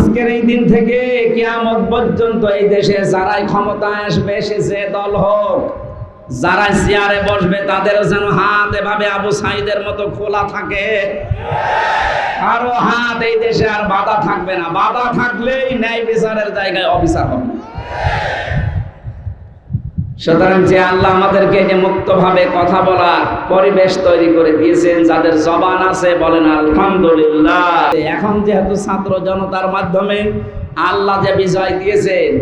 আজকের এই দিন থেকে কিয়ামত পর্যন্ত এই দেশে যারাই ক্ষমতা আসবে, সে যে দল হোক যারা চেয়ারে বসবে, তাদেরও যেন হাত এভাবে আবু সাইদের মতো খোলা থাকে। আরও হাত এই দেশে আর বাধা থাকবে না। বাধা থাকলেই ন্যায় বিচারের জায়গায় অফিসার হবে। সুতরাং যে আল্লাহ আমাদেরকে যে মুক্তভাবে কথা বলার পরিবেশ তৈরি করে দিয়েছেন, যাদের জবান আছে বলেন আলহামদুলিল্লাহ। এখন যেহেতু ছাত্র জনতার মাধ্যমে আল্লাহ যে বিজয় দিয়েছেন,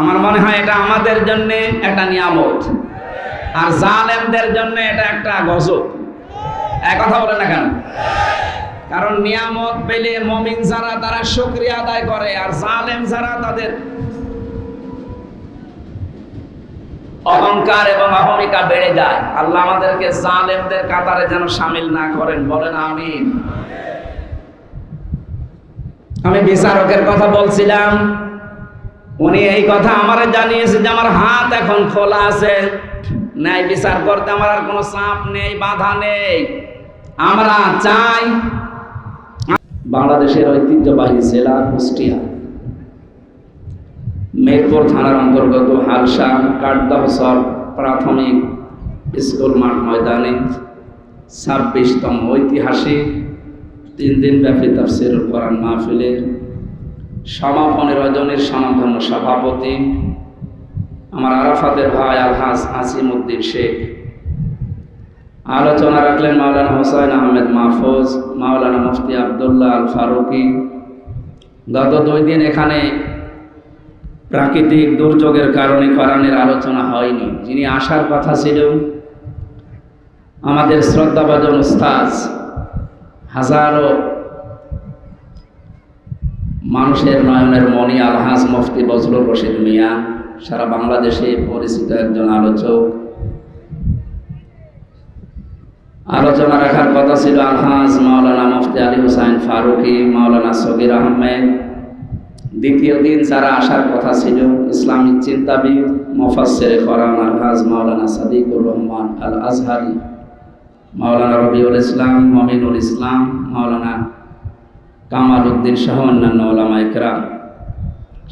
আমার মনে হয় এটা আমাদের জন্য একটা নিয়ামত। আর জালেমদের জন্য এটা একটা গজব। এক কথা বলে না কেন? কারণ নিয়ামত পেলে মমিন যারা তারা শুকরিয়া আদায় করে, আর জালেম যারা তাদের অহংকার এবং অহমিকা বেড়ে যায়। আল্লাহ আমাদেরকে জালেমদের কাতারে যেন সামিল না করেন। বলেন, আমিন। আমি বিচারকের কথা বলছিলাম। উনি এই কথা আমার জানিয়েছে যে, আমার হাত এখন খোলা আছে। ন্যায় বিচার করতে আমার আর কোনো চাপ নেই, বাধা নেই। আমরা চাই বাংলাদেশের ঐতিহ্যবাহী জেলা কুষ্টিয়া। মেরপুর থানার অন্তর্গত হালসা কাঠদহসর প্রাথমিক স্কুল মাঠ ময়দানে ছাব্বিশতম ঐতিহাসিক তিন দিন ব্যাপী তাফসিরুল কোরআন মাহফিলের সমাপনী রজনীর সনাতন সভাপতি আমার আরাফাতের ভাই আলহাজ আসিম উদ্দিন শেখ। আলোচনা রাখলেন মাওলানা হোসাইন আহমেদ মাহফুজ, মাওলানা মুফতি আবদুল্লাহ আল ফারুকি। গত দুই দিন এখানে প্রাকৃতিক দুর্যোগের কারণে কোরআনের আলোচনা হয়নি। যিনি আসার কথা ছিল আমাদের শ্রদ্ধাভাজন উস্তাজ হাজারো মানুষের নয়নের মনি আলহাজ মুফতি বজলুর রশিদ মিয়া, সারা বাংলাদেশে পরিচিত একজন আলোচক। আলোচনা রাখার কথা ছিল আলহাজ মাওলানা মুফতি আলী হুসাইন ফারুকি, মাওলানা সগির আহমেদ দ্বিতীয় দিন যারা আসার কথা ছিল ইসলামিক চিন্তাবিদ মোফাসের ফরান আলহাজ মাওলানা সাদিকুর রহমান আল আজহারি মাওলানা রবিউল ইসলাম, মমিনুল ইসলাম, মাওলানা কামাল উদ্দিন সহ অন্যান্য ওলামা ইকরাম,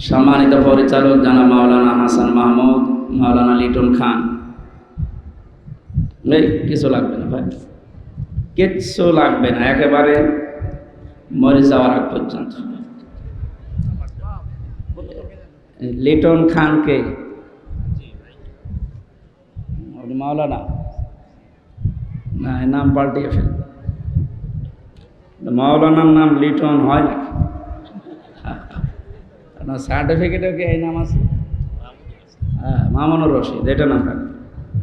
সম্মানিত পরিচালক জানা মাওলানা হাসান মাহমুদ, মাওলানা লিটন খান। এই, কিছু লাগবে না ভাই। কিচ্ছু লাগবে না, একেবারে মরে যাওয়ার আগ পর্যন্ত। লিটন খানকে মাওলানা। না নাম পাল্টিয়ে ফেল। মাওলানার নাম লিটন হয় না সার্টিফিকেটেও কি এই নাম আছে? হ্যাঁ মামুনুর রশিদ এটা নাম রাখবে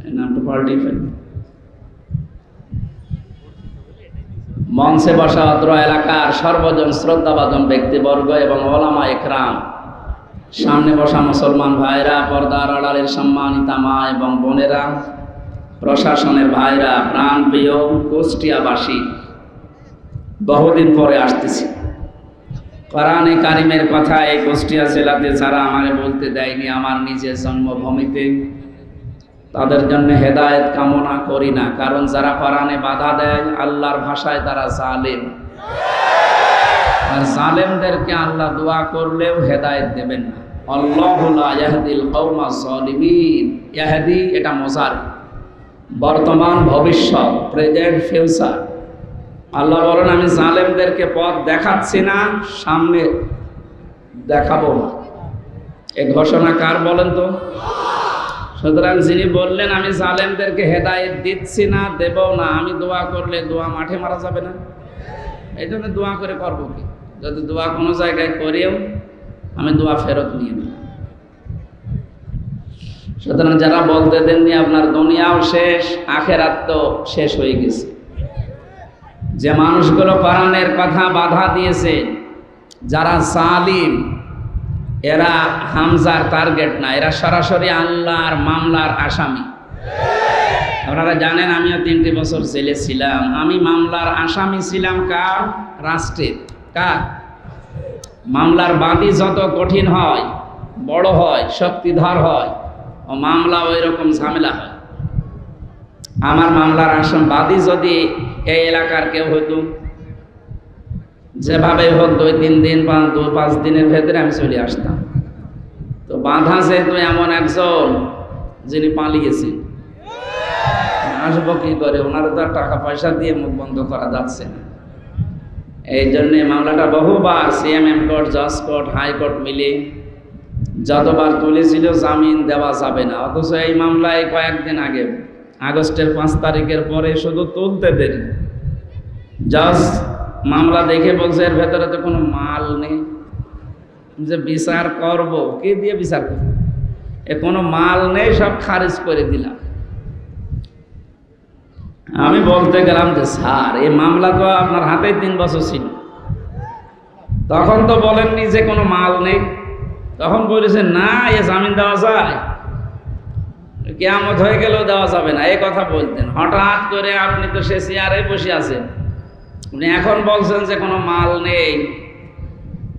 এই নামটা পাল্টিয়ে ফেলবে মঞ্চে বসা অত্র এলাকার সর্বজন শ্রদ্ধাবাদন ব্যক্তিবর্গ এবং ওলামা একরাম সামনে বসা মুসলমান ভাইরা, পর্দার আড়ালের সম্মানিতা মা এবং বোনেরা, প্রশাসনের ভাইরা প্রাণ প্রিয় কুষ্টিয়াবাসী, বহুদিন পরে আসতেছি। কোরআনে কারিমের কথা এই কুষ্টিয়া জেলাতে যারা আমাকে বলতে দেয়নি, আমার নিজের জন্মভূমিতে, তাদের জন্য হেদায়ত কামনা করি না, কারণ যারা কোরআনে বাধা দেয়, আল্লাহর ভাষায় তারা জালেম। আর জালেমদেরকে আল্লাহ দোয়া করলেও হেদায়েত দেবেন না। ইয়াহদি, এটা মজার। বর্তমান ভবিষ্যৎ, প্রেজেন্ট ফিউচার। আল্লাহ বলেন, আমি জালেমদেরকে পথ দেখাচ্ছি না, সামনে দেখাবো না। এ ঘোষণা কার বলেন তো? সুতরাং যিনি বললেন, আমি জালেমদেরকে হেদায়েত দিচ্ছি না, দেব না, আমি দোয়া করলে দোয়া মাঠে মারা যাবে না। এই জন্য দোয়া করে করব কি? যদি দোয়া কোনো জায়গায় করেও আমি দোয়া ফেরত নিয়ে নিই সুতরাং যারা বলতে দেননি, আপনার দুনিয়াও শেষ, আখেরাত তো শেষ হয়ে গেছে। যে মানুষগুলো কোরআনের কথা বাধা দিয়েছে, যারা সালিম এরা হামজার টার্গেট না, এরা সরাসরি আল্লাহর মামলার আসামি। আপনারা জানেন, আমিও তিনটি বছর জেলে ছিলাম। আমি মামলার আসামি ছিলাম কার? রাষ্ট্রের। কার? মামলার বাদী যত কঠিন হয়, বড় হয়, শক্তিধর হয়, ও মামলা ওই রকম ঝামেলা হয়। আমার মামলার আসাম বাদী যদি এই এলাকার কেউ হইতো, যেভাবে হোক দুই তিন দিন পাঁচ দু পাঁচ দিনের ভেতরে আমি চলে আসতাম। তো বাঁধা যেহেতু এমন একজন যিনি পালিয়েছেন আসব কি করে? ওনার তো টাকা পয়সা দিয়ে মুখ বন্ধ করা যাচ্ছে না। এই জন্যে মামলাটা বহুবার সিএমএম কোর্ট জজ কোর্ট হাইকোর্ট মিলে যতবার তুলেছিল জামিন দেওয়া যাবে না। অথচ এই মামলায় কয়েকদিন আগে, আগস্টের পাঁচ তারিখের পরে শুধু তুলতে দেরি। জাজ মামলা দেখে বলছে, এর ভেতরে তো কোনো মাল নেই। যে বিচার করব, কে দিয়ে বিচার করব? এ কোনো মাল নেই, সব খারিজ করে দিলাম। আমি বলতে গেলাম যে, স্যার, এই মামলা তো আপনার হাতে তিন বছর ছিল। তখন তো বলেননি যে কোনো মাল নেই। তখন বলেছে, না, এ জামিন দেওয়া যায়। কেয়ামত হয়ে গেলেও দেওয়া যাবে না। এই কথা বলতেন। হঠাৎ করে আপনি তো সে চেয়ারে বসে আছেন। উনি এখন বলছেন যে, কোনো মাল নেই।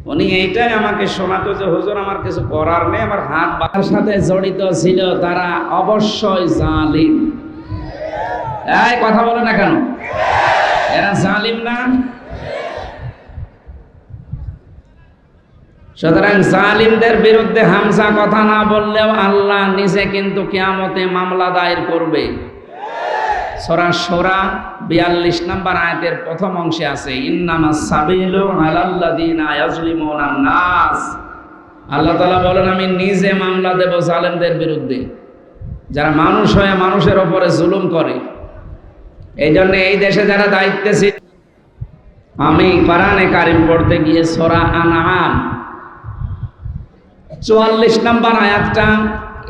উনি এইটাই আমাকে শোনাতো যে, হুজুর, আমার কিছু করার নেই, আমার হাত বাঁধার সাথে জড়িত ছিল, তারা অবশ্যই জালিম। এই, কথা বলে না কেন? এরা জালিম না? সুতরাং জালিমদের বিরুদ্ধে হামসা কথা না বললেও আল্লাহ নিজে কিন্তু কিয়ামতে মামলা দায়ের করবে। সরা সোরা বিয়াল্লিশ নাম্বার আয়াতের প্রথম অংশে আছে ইন্নামা সাবিলু নাস। আল্লাহ তাআলা বলেন, আমি নিজে মামলা দেব জালেমদের বিরুদ্ধে। যারা মানুষ হয়ে মানুষের ওপরে জুলুম করে এই জন্য এই দেশে যারা দায়িত্বে ছিল, আমি কোরআনে কারিম পড়তে গিয়ে সোরা আনাম চুয়াল্লিশ নাম্বার আয়াতটা,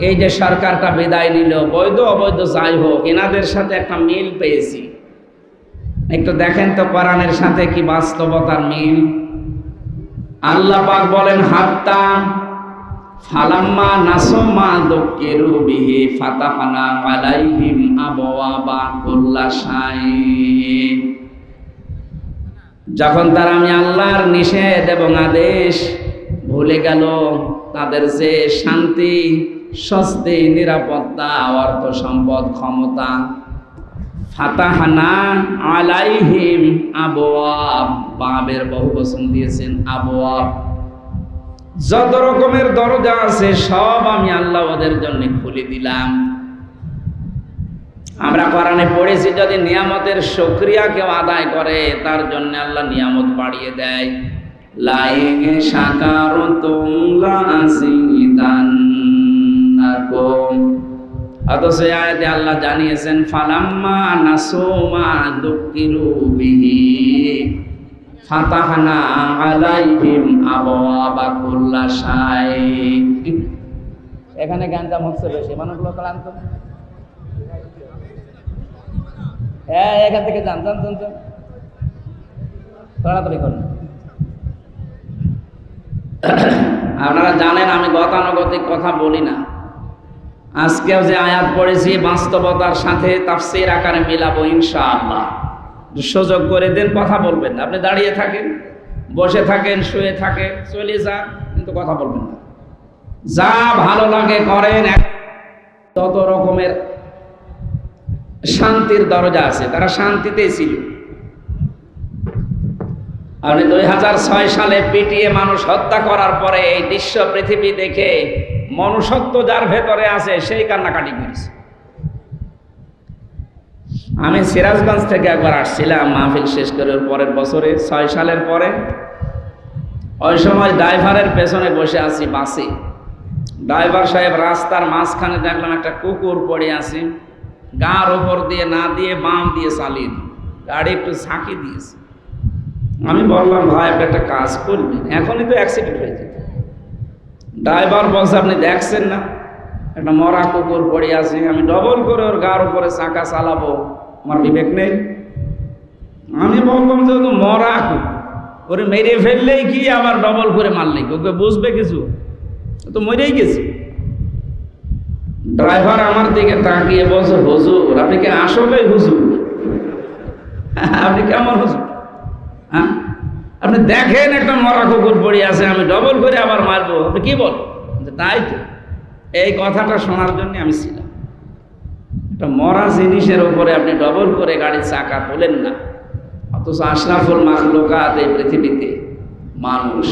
এই যে সরকারটা বিদায় নিল, বৈধ অবৈধ যাই হোক, এনাদের সাথে একটা মিল পেয়েছি। একটু দেখেন তো কোরআনের সাথে কি বাস্তবতার মিল। আল্লাহ পাক বলেন, হাত্তা ফালাম্মা নাসমা ফাতাহানা আলাইহিম যখন তারা আমি আল্লাহর নিষেধ এবং আদেশ ভুলে গেল, তাদের যে শান্তি, স্বস্তি, নিরাপত্তা, অর্থ সম্পদ, ক্ষমতা, ফাতাহানা আলাইহিম আবওয়াব। বাবের বহু বচন দিয়েছেন আবওয়াব। যত রকমের দরজা আছে, সব আমি আল্লাহ ওদের জন্য খুলে দিলাম। আমরা কোরআনে পড়েছি, যদি নিয়ামতের সক্রিয়া কেউ আদায় করে, তার জন্য আল্লাহ নিয়ামত বাড়িয়ে দেয়। লাইনে সাকার অথচ আয়াতে আল্লাহ জানিয়েছেন, ফালাম্মা নাসুমা দুঃখিরু বিহি। এখানে গাঞ্জাম হচ্ছে বেশি, মানুষগুলো ক্লান্ত। হ্যাঁ এখান থেকে যান। তাড়াতাড়ি করুন। আপনারা জানেন আমি গতানুগতিক কথা বলি না। আজকেও যে আয়াত পড়েছি, বাস্তবতার সাথে তাফসির আকারে মিলাবো ইনশাআল্লাহ। সুযোগ করে দেন, কথা বলবেন না। আপনি দাঁড়িয়ে থাকেন, বসে থাকেন, শুয়ে থাকেন, চলে যান, কিন্তু কথা বলবেন না। যা ভালো লাগে করেন তত রকমের শান্তির দরজা আছে। তারা শান্তিতেই ছিল। আপনি দুই হাজার ছয় সালে পিটিয়ে মানুষ হত্যা করার পরে এই দৃশ্য পৃথিবী দেখে মনুষ্যত্ব যার ভেতরে আছে, সেই কান্নাকাটি করেছে। আমি সিরাজগঞ্জ থেকে একবার আসছিলাম, মাহফিল শেষ করে পরের বছরে, ছয় সালের পরে। ওই সময় ড্রাইভারের পেছনে বসে আছি, বাসে। ড্রাইভার সাহেব রাস্তার মাঝখানে দেখলাম একটা কুকুর পড়ে আছে। গার ওপর দিয়ে, না দিয়ে বাম দিয়ে চালিয়ে গাড়ি একটু ঝাঁকি দিয়েছে। আমি বললাম, ভাই, আপনি একটা কাজ করবেন। এখনই তো অ্যাক্সিডেন্ট হয়েছে ড্রাইভার বলছে, আপনি দেখছেন না? একটা মরা কুকুর পড়ে আছে। আমি ডবল করে ওর গার উপরে চাকা চালাবো। আমার বিবেক নেই। আমি বললাম যে মরা ওরে মেরে ফেললেই কি আবার ডবল করে মারলে ওকে বুঝবে কিছু? তো মরেই গেছে। ড্রাইভার আমার দিকে তাকিয়ে বলছে, হুজুর, আপনি কি আসলেই হুজুর? আপনি কেমন হুজুর? হ্যাঁ? আপনি দেখেন একটা মরা কুকুর পড়ে আছে, আমি ডবল করে আবার মারবো। আপনি কি বল তাই তো। এই কথাটা শোনার জন্য আমি ছিলাম। একটা মরা জিনিসের উপরে আপনি ডবল করে গাড়ির চাকা তোলেন না। অথচ আশরাফুল মাখলুকাত এই পৃথিবীতে মানুষ।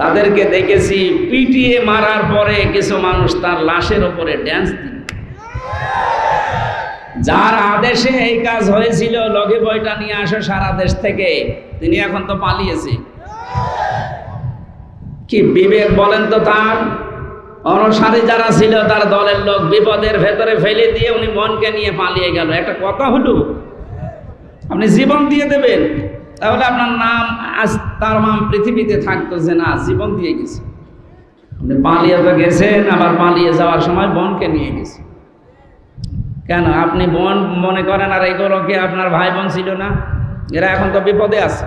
তাদেরকে দেখেছি পিটিয়ে মারার পরে কিছু মানুষ তার লাশের ওপরে ড্যান্স দিল। যার আদেশে এই কাজ হয়েছিল, লগে বইটা নিয়ে আসো সারা দেশ থেকে। তিনি এখন তো পালিয়েছে। কি বিবেক বলেন তো তার? অনুসারী যারা ছিল, তার দলের লোক বিপদের ভেতরে ফেলে দিয়ে উনি মনকে নিয়ে পালিয়ে গেল। একটা কথা হলো, আপনি জীবন দিয়ে দেবেন, তাহলে আপনার নাম আজ তার নাম পৃথিবীতে থাকতো যে না জীবন দিয়ে গেছে। আপনি পালিয়ে তো গেছেন, আবার পালিয়ে যাওয়ার সময় বোনকে নিয়ে গেছে। কেন? আপনি বোন মনে করেন, আর এইগুলো কি আপনার ভাই বোন ছিল না? এরা এখন তো বিপদে আছে।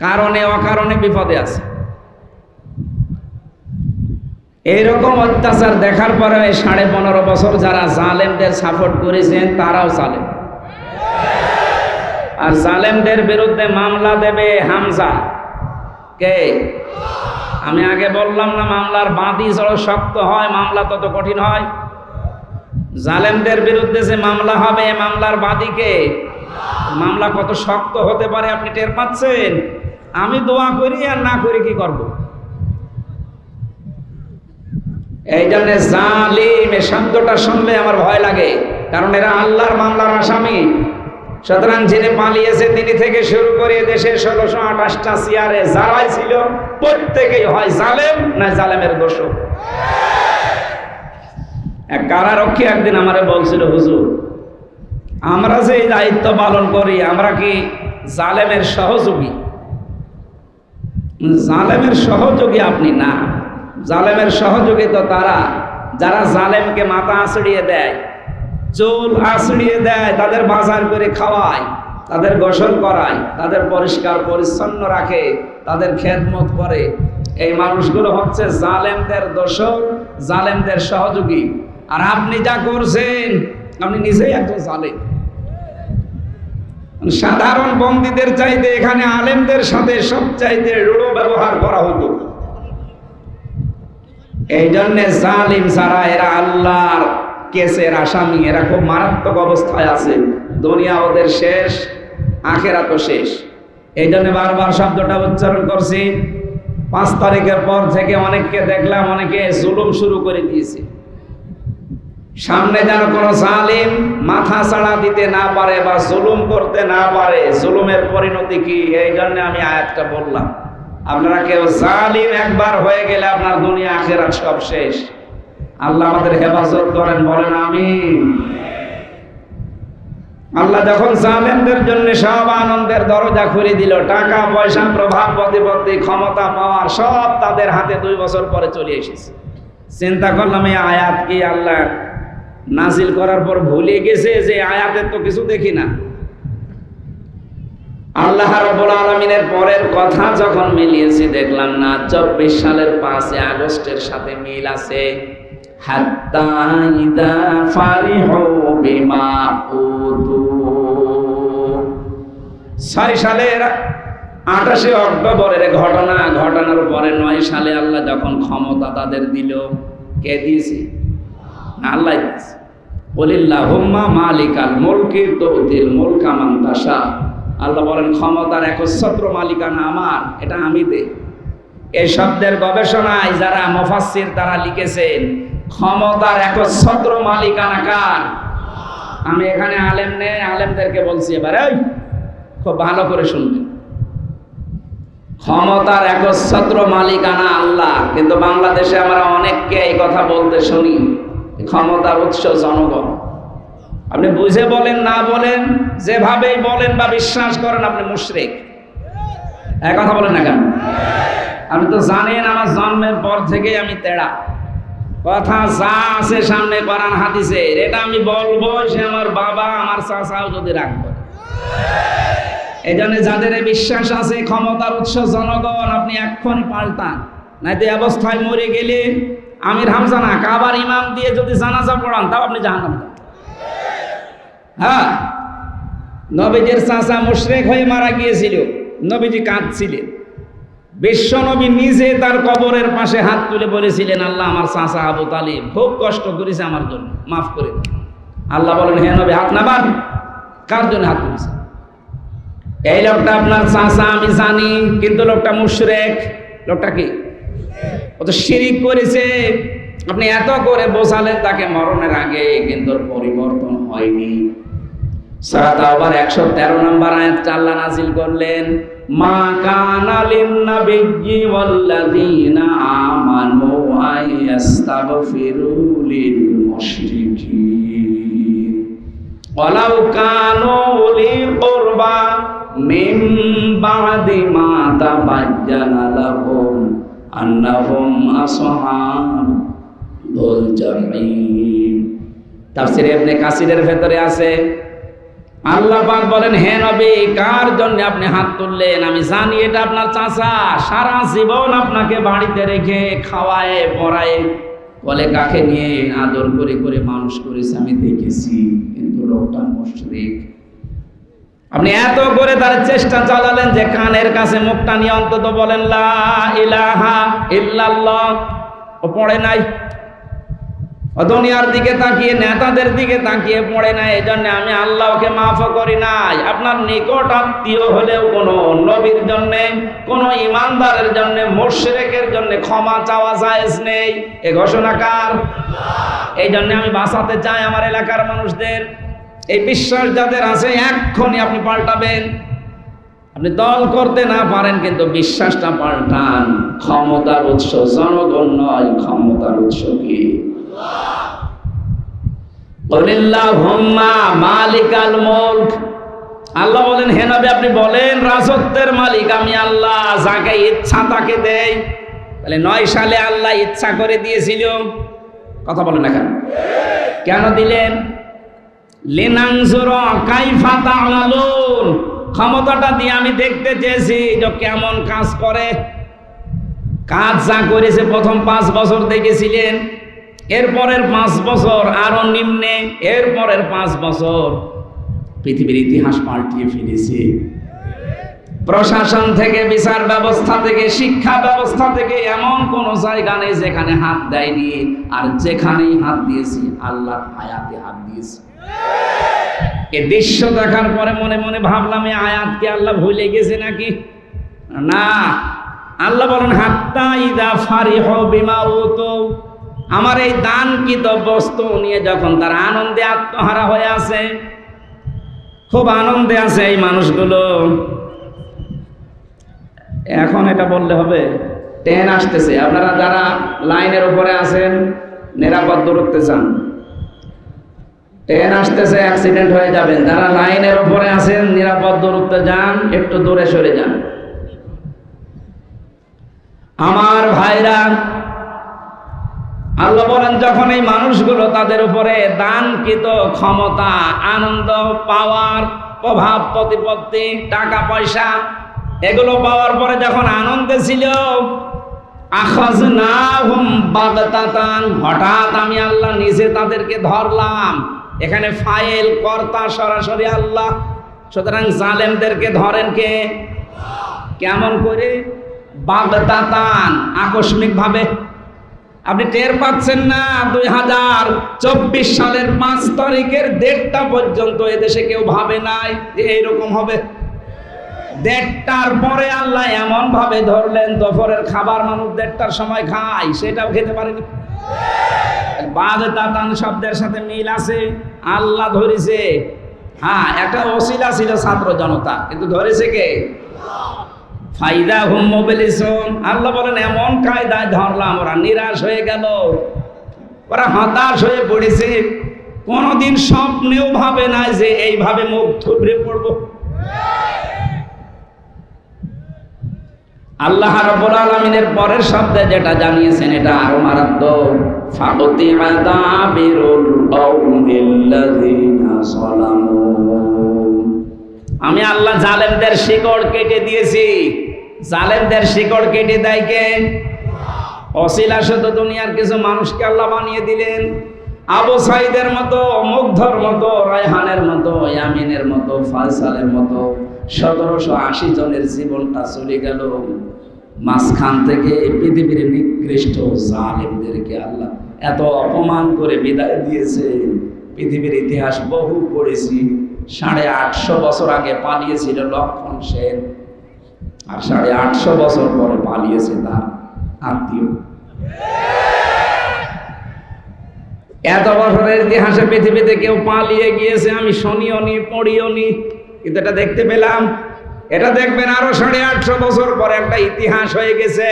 কারণে, অকারণে বিপদে আছে। এইরকম অত্যাচার দেখার পরে সাড়ে পনেরো বছর যারা জালেমদের সাপোর্ট করেছেন, তারাও জালেম। আর জালেমদের বিরুদ্ধে মামলা দেবে হামজা। কে? আমি আগে বললাম না, মামলার বাঁধি যত শক্ত হয়, মামলা তত কঠিন হয়। জালেমদের বিরুদ্ধে যে মামলা হবে মামলার বাদীকে মামলা কত শক্ত হতে পারে আপনি টের পাচ্ছেন? আমি দোয়া করি আর না করি কি করব? এই জন্য জালিম এ শব্দটা শুনলে আমার ভয় লাগে। কারণ এরা আল্লাহর মামলার আসামি। সুতরাং যিনি পালিয়েছে, তিনি থেকে শুরু করে দেশে ষোলোশো আঠাশটা চেয়ারে যারাই ছিল, প্রত্যেকেই হয় জালেম না জালেমের দোষক। এক কারারক্ষী একদিন আমারে বলছিল, হুজুর, আমরা যে দায়িত্ব পালন করি, আমরা কি জালেমের সহযোগী? জালেমের সহযোগী আপনি না। জালেমের সহযোগী তো তারা যারা জালেমকে মাথা আঁচড়িয়ে দেয়, চুল আঁচড়িয়ে দেয়, তাদের বাজার করে খাওয়ায়, তাদের গোসল করায়, তাদের পরিষ্কার পরিচ্ছন্ন রাখে, তাদের খেদমত করে। এই মানুষগুলো হচ্ছে জালেমদের দোষক জালেমদের সহযোগী। আর আপনি যা করছেন, আপনি নিজেই একজন জালেম। সাধারণ বন্দীদের চাইতে এখানে আলেমদের সাথে সব চাইতে রূঢ় ব্যবহার করা হতো। এই জন্যে জালিম যারা, এরা আল্লাহর কেসের আসামি, এরা খুব মারাত্মক অবস্থায় আছে। দুনিয়া ওদের শেষ আখেরা তো শেষ। এই জন্য বারবার শব্দটা উচ্চারণ করছি। পাঁচ তারিখের পর থেকে অনেককে দেখলাম, অনেকে জুলুম শুরু করে দিয়েছে। সামনে যেন কোনো জালিম মাথা ছাড়া দিতে না পারে বা জুলুম করতে না পারে, জুলুমের পরিণতি কি? এই জন্য আমি আয়াতটা বললাম। আপনারা কেউ জালিম একবার হয়ে গেলে আপনার দুনিয়া, আখেরাত সব শেষ। আল্লাহ আমাদের হেফাজত করেন, বলেন আমি আল্লাহ যখন জালেমদের জন্য সব আনন্দের দরজা খুলে দিল, টাকা, পয়সা, প্রভাব, প্রতিপত্তি, ক্ষমতা, পাওয়ার সব তাদের হাতে দুই বছর পরে চলে এসেছে। চিন্তা করলাম, এই আয়াত কি আল্লাহ নাজিল করার পর ভুলে গেছে যে আয়াতের তো কিছু দেখি না? আল্লাহ রবুল আলমিনের পরের কথা যখন মিলিয়েছি, দেখলাম না, চব্বিশ সালের পাঁচই আগস্টের সাথে মিল আছে। ছয় সালের আঠাশে অক্টোবরের ঘটনা, ঘটনার পরে নয় সালে আল্লাহ যখন ক্ষমতা তাদের দিল, কে দিয়েছে? আল্লাহ দিয়েছে। বলিল্লাহ মালিকাল মুলকি তুতিল মুলকা মান তাশা। আল্লাহ বলেন, ক্ষমতার একচ্ছত্র মালিকানা আমার, এটা আমি দে এই শব্দের গবেষণায় যারা মুফাসসির তারা লিখেছেন, ক্ষমতার একচ্ছত্র মালিকানা কার? আমি এখানে আলেম নেই, আলেমদেরকে বলছি এবার খুব ভালো করে শুনবেন। ক্ষমতার একচ্ছত্র মালিকানা আল্লাহ, কিন্তু বাংলাদেশে আমরা অনেককে এই কথা বলতে শুনি। ক্ষমতার উৎস জনগণ। আপনি বুঝে বলেন, না বলেন, যেভাবেই বলেন বা বিশ্বাস করেন, আপনি মুশরেক। এক কথা বলেন না কেন? আপনি তো জানেন আমার জন্মের পর থেকে আমি তেড়া। কথা যা আছে সামনে কোরআন হাদিসে এটা আমি বলব, সে আমার বাবা, আমার চাচাও যদি রাখব এই জন্য যাদের বিশ্বাস আছে, ক্ষমতার উৎস জনগণ, আপনি এক্ষুনি পাল্টান। নাই তো অবস্থায় মরে গেলে আমির হামজা না কাবার ইমাম দিয়ে যদি জানাজা পড়ান, তাও আপনি যাবেন। হ্যাঁ? নবীজির চাচা মুশরেক হয়ে মারা গিয়েছিল। নবীজি কাঁদছিলেন। বিশ্ব নবী নিজে তার কবরের পাশে হাত তুলে বলেছিলেন, আল্লাহ আমার চাচা আবু তালিব খুব কষ্ট করেছে আমার জন্য, মাফ করে আল্লাহ বলেন, হে নবী, হাত নামান কার জন্য হাত তুলেছে? এই লোকটা আপনার চাচা, আমি জানি, কিন্তু লোকটা মুশরেক। লোকটা কি? ও তো শিরিক করেছে। আপনি এত করে বোঝালেন তাকে মরণের আগে, কিন্তু পরিবর্তন হয়নি। সারা আবার একশো তেরো নম্বর আয়াত আল্লাহ নাজিল করলেন, মা কানা লিন্নাবিয়্যি ওয়াল্লাযীনা আমানু আয়াস্তাগফিরু লিল মুশরিকিন ওয়ালাউ কানু উলি কুরবা মিন বাদি মা তাবাজ্জানা লাহুম আন্নাহুম আসহাবুল জাহিম তাফসীর ইবনে কাসিরের ভেতরে আছে আল্লাহ পাক বলেন, হে নবী, কার জন্য আপনি হাত তুললেন? আমি জানি এটা আপনার চাচা। সারা জীবন আপনাকে বাড়িতে রেখে খাওয়ায়, পড়ায় বলে কাকে নিয়ে আদর করে করে মানুষ করেছে, আমি দেখেছি। কিন্তু লোকটা মুশরিক। আপনি এত করে তার চেষ্টা চালালেন যে কানের কাছে মুখটা নিয়ে অন্তত বলেন, লা ইলাহা ইল্লাল্লাহ। ও পড়ে নাই। দুনিয়ার দিকে তাকিয়ে, নেতাদের দিকে তাকিয়ে পড়ে না এই জন্য আমি আল্লাহকে মাফ করি নাই। আপনার নিকট আত্মীয় হলেও কোনো নবীর জন্য, কোনো ইমানদারের জন্য, মোশরেকের জন্য ক্ষমা চাওয়া জায়েজ নেই। এ ঘোষণা কার? এই জন্য আমি বাঁচাতে চাই আমার এলাকার মানুষদের। এই বিশ্বাস যাদের আছে, এক্ষুনি আপনি পাল্টাবেন। আপনি দল করতে না পারেন, কিন্তু বিশ্বাসটা পাল্টান। ক্ষমতার উৎস জনগণ নয়, ক্ষমতার উৎস কি? মালিকাল মুলক আল্লাহ বলেন আপনি বলেন, রাজত্বের মালিক আমি আল্লাহ, যাকে ইচ্ছা তাকে নয় সালে আল্লাহ ইচ্ছা করে দিয়েছিল। কথা বলেন না কেন? কেন দিলেন? ক্ষমতাটা দিয়ে আমি দেখতে চেয়েছি যে কেমন কাজ করে। কাজ যা করেছে প্রথম পাঁচ বছর দেখেছিলেন। এরপরের পাঁচ বছর আরও নিম্নে, এরপরের পাঁচ বছর পৃথিবীর ইতিহাস পাল্টিয়ে ফেলেছে। প্রশাসন থেকে, বিচার ব্যবস্থা থেকে, শিক্ষা ব্যবস্থা থেকে এমন কোন জায়গা নেই যেখানে হাত দেয়নি। আর যেখানেই হাত দিয়েছি আল্লাহ আয়াতে হাত দিয়েছি। এ দৃশ্য দেখার পরে মনে মনে ভাবলাম এই আয়াতকে আল্লাহ ভুলে গেছে নাকি? না। আল্লাহ বলেন, হাত্তা ইদা ফারিহ বিমা উতো। আমার এই দানকৃত বস্তু নিয়ে যখন তার আনন্দে আত্মহারা হয়ে আছে, খুব আনন্দে আছে এই মানুষগুলো। এখন এটা বললে হবে, ট্রেন আসতেছে। আপনারা যারা লাইনের উপরে আছেন, নিরাপদ দূরত্বে চান ট্রেন আসতেছে অ্যাক্সিডেন্ট হয়ে যাবেন। যারা লাইনের উপরে আছেন, নিরাপদ দূরত্বে যান, একটু দূরে সরে যান। আমার ভাইরা আল্লাহ বলেন, যখন এই মানুষগুলো তাদের উপরে দানকৃত ক্ষমতা, আনন্দ, পাওয়ার প্রভাব, প্রতিপত্তি টাকা পয়সা এগুলো পাওয়ার পরে যখন আনন্দে ছিল হঠাৎ আমি আল্লাহ নিজে তাদেরকে ধরলাম। এখানে ফাইল, কর্তা, সরাসরি আল্লাহ। সুতরাং জালেমদেরকে ধরেন কে? কেমন করে? বাগদাতান আকস্মিক ভাবে আপনি টের পাচ্ছেন না, দুই হাজার চব্বিশ সালের পাঁচ তারিখের দেড়টা পর্যন্ত এদেশে কেউ ভাবে নাই যে এইরকম হবে। দেড়টার পরে আল্লাহ এমন ভাবে ধরলেন দুপুরের খাবার মানুষ দেড়টার সময় খায়, সেটাও খেতে পারেনি। বাগদাতান শব্দের সাথে মিল আছে, আল্লাহ ধরেছে। হ্যাঁ একটা অশিলা ছিল ছাত্র জনতা, কিন্তু ধরেছে কে? ফাইদা হুম মোবিলিসন। আল্লাহ বলেন, এমন কায়দায় ধরলাম, ওরা নিরাশ হয়ে গেল। ওরা হতাশ হয়ে পড়েছে। কোনোদিন স্বপ্নেও ভাবে না যে এইভাবে মুখ থুবড়ে পড়ব। আল্লাহ রাব্বুল আলামিনের পরের শব্দে যেটা জানিয়েছেন, এটা আরও মারাত্মক। ফাকতি আদাবিরুল কওমিল্লাযিনা সালামু আমি আল্লাহ জালেমদের শিকড় কেটে দিয়েছি। জালেমদের শিকড় কেটে দেয় কে? অশিলা শুধু দুনিয়ার কিছু মানুষকে আল্লাহ বানিয়ে দিলেন। আবু সাইদের মতো, মুগ্ধর মতো, রায়হানের মতো, ইয়ামিনের মতো, ফায়সালের মতো সতেরোশো আশি জনের জীবনটা চলে গেল। মাঝখান থেকে পৃথিবীর নিকৃষ্ট জালেমদেরকে আল্লাহ এত অপমান করে বিদায় দিয়েছে। পৃথিবীর ইতিহাস বহু পড়েছি। সাড়ে আটশো বছর আগে পালিয়েছিল লক্ষণ সেন। আর সাড়ে আটশো বছর পরে পালিয়েছে তার আত্মীয়। এত বছরের ইতিহাসে পৃথিবীতে কেউ পালিয়ে গিয়েছে, আমি শুনিও নি, পড়িও নি, কিন্তু এটা দেখতে পেলাম। এটা দেখবেন আরও সাড়ে আটশো বছর পরে একটা ইতিহাস হয়ে গেছে।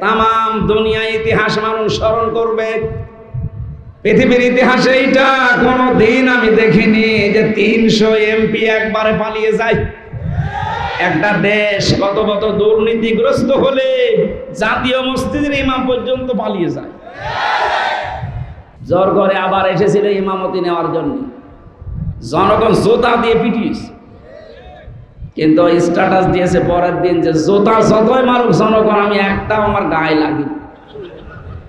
তামাম দুনিয়া ইতিহাস মানুষ স্মরণ করবে। পৃথিবীর ইতিহাসে এইটা কোনো দিন আমি দেখিনি যে তিনশো এমপি একবারে পালিয়ে যায়। একটা দেশ কত কত দুর্নীতিগ্রস্ত হলে জাতীয় মসজিদের ইমাম পর্যন্ত পালিয়ে যায়। জ্বর করে আবার এসেছিল ইমামতি নেওয়ার জন্য। জনগণ জোতা দিয়ে পিটিয়েছে। কিন্তু স্ট্যাটাস দিয়েছে পরের দিন যে জোতা যতই মারুক জনগণ, আমি একটাও আমার গায়ে লাগি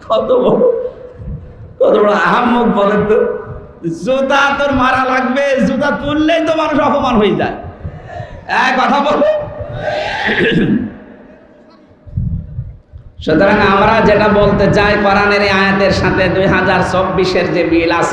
কত বড় কত বড় আহাম্মক বলেন তো? জুতা তোর মারা লাগবে, জুতা তুললেই তো মানুষ অপমান হয়ে যায়। কথা বলো সুতরাং আমরা যেটা বলতে চাই কোরআনের আয়াতের সাথে দুই হাজার চব্বিশের যে মিল আছে